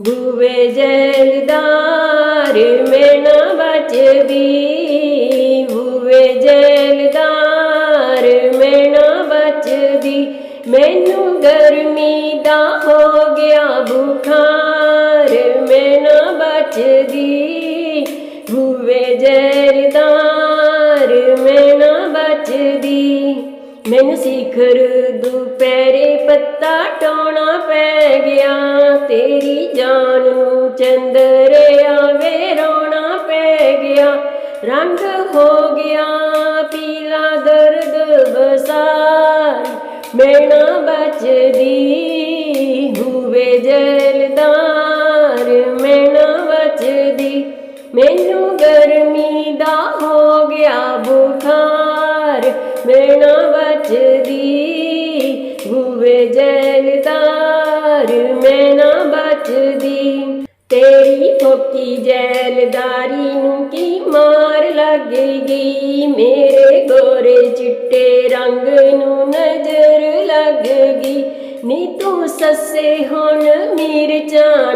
ਬੂਵੇ ਜੈਲਦਾਰ ਮੈਂ ਨਾ ਬਚਦੀ ਬੂਵੇ ਜੈਲਦਾਰ ਮੈਂ ਨਾ ਬਚਦੀ। ਮੈਨੂੰ ਗਰਮੀ ਦਾ ਹੋ ਗਿਆ ਬੁਖਾਰ ਮੈਂ ਨਾ ਬਚਦੀ। ਮੈਨੂੰ ਸਿਖਰ ਦੁਪਹਿਰੇ ਪੱਤਾ ਟੋਣਾ ਪੈ ਗਿਆ। ਤੇਰੀ ਜਾਨ ਨੂੰ ਚੰਦਰੇ ਆਵੇ ਰੋਣਾ ਪੈ ਗਿਆ। ਰੰਗ ਹੋ ਗਿਆ, ਪੀਲਾ ਦਰਦ ਬਸਾਰ ਮੈਂ ਨਾ ਬਚਦੀ ਹੂਵੇ ਜਲਦਾਰ। ਮੈਂ ਬਚਦੀ, ਮੈਨੂੰ ਗਰਮੀ ਦਾ ਹੋ ਗਿਆ ਬੁਖਾਰ। ਮੈਂ ਨਾ ਬਚਦੀ ਹੂਵੇ ਜੈਲਦਾਰ ਮੈਂ ਨਾ ਬਚਦੀ ਤੇਰੀ ਫੋਕੀ ਜੈਲਦਾਰੀ ਨੂੰ ਕੀ ਮਾਰ ਲੱਗੇਗੀ? ਮੇਰੇ ਗੋਰੇ ਚਿੱਟੇ ਰੰਗ ਨੂੰ ਨਜ਼ਰ ਲੱਗੇਗੀ। ਨੀ ਤੂੰ ਸੱਸੇ ਹੁਣ ਮੀਰ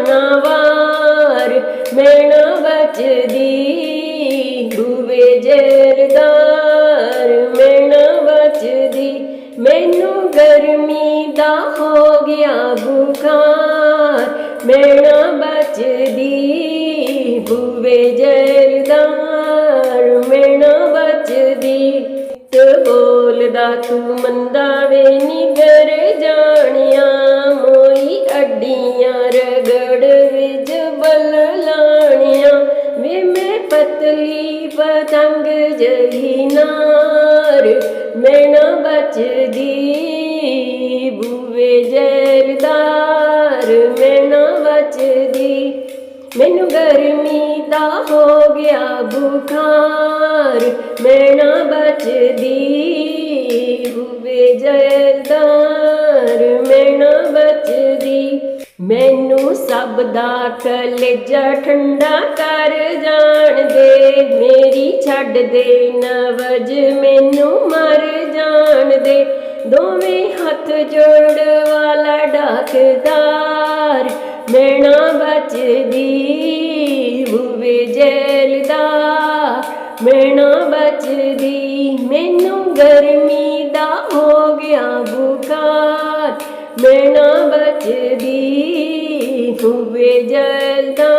ਨਾ ਵਾਰ ਮੈਂ ਨਾ ਬਚਦੀ ਹੂਵੇ ਜੈਲਦਾਰ ਗਰਮੀ ਦਾ ਹੋ ਗਿਆ ਬੁਖਾਰ ਮੈਂ ਬਚਦੀ ਬੂਵੇ ਜਰਦਾਰ ਮੈਂ ਨਾ ਬਚਦੀ ਤੇ ਬੋਲਦਾ ਤੂੰ ਮੰਦਾ ਵੇ ਨਿਗਰ ਜਾਣਿਆ, ਮੋਈ ਅੱਡੀਆਂ ਰਗੜ ਵਿੱਚ ਬਲ ਲਾਣਿਆ, ਵੇ ਮੈਂ ਪਤਲੀ ਪਤੰਗ ਜਹੀ ਨਾਰ ਮੈਂ ਨਾ ਬਚਦੀ ਬੂਵੇ ਜੈਲਦਾਰ ਮੈਂ ਨਾ ਬਚਦੀ ਮੈਨੂੰ ਗਰਮੀ ਦਾ ਹੋ ਗਿਆ ਬੁਖਾਰ। ਮੈਂ ਨਾ ਬਚਦੀ ਬੂਵੇ ਜੈਲਦਾਰ ਮੈਂ ਨਾ ਬਚਦੀ ਮੈਨੂੰ ਸਭ ਦਾ ਕਲੇਜਾ ਠੰਡਾ ਕਰ ਜਾਣ ਦੇ ਮੇਰੀ ਛੱਡ ਦੇ ਨਵਜ, ਮੈਨੂੰ ਮਰ ਦੋਵੇਂ ਹੱਥ ਜੋੜ ਵਾਲਾ ਡਾਕਦਾਰ ਮੈਂ ਨਾ ਬਚਦੀ ਬੂਵੇ ਜੈਲਦਾਰ। ਮੈਂ ਨਾ ਬਚਦੀ, ਮੈਨੂੰ ਗਰਮੀ ਦਾ ਹੋ ਗਿਆ ਬੁਕਾਰ ਮੈਂ ਨਾ ਬਚਦੀ ਬੂਵੇ ਜੈਲਦਾਰ।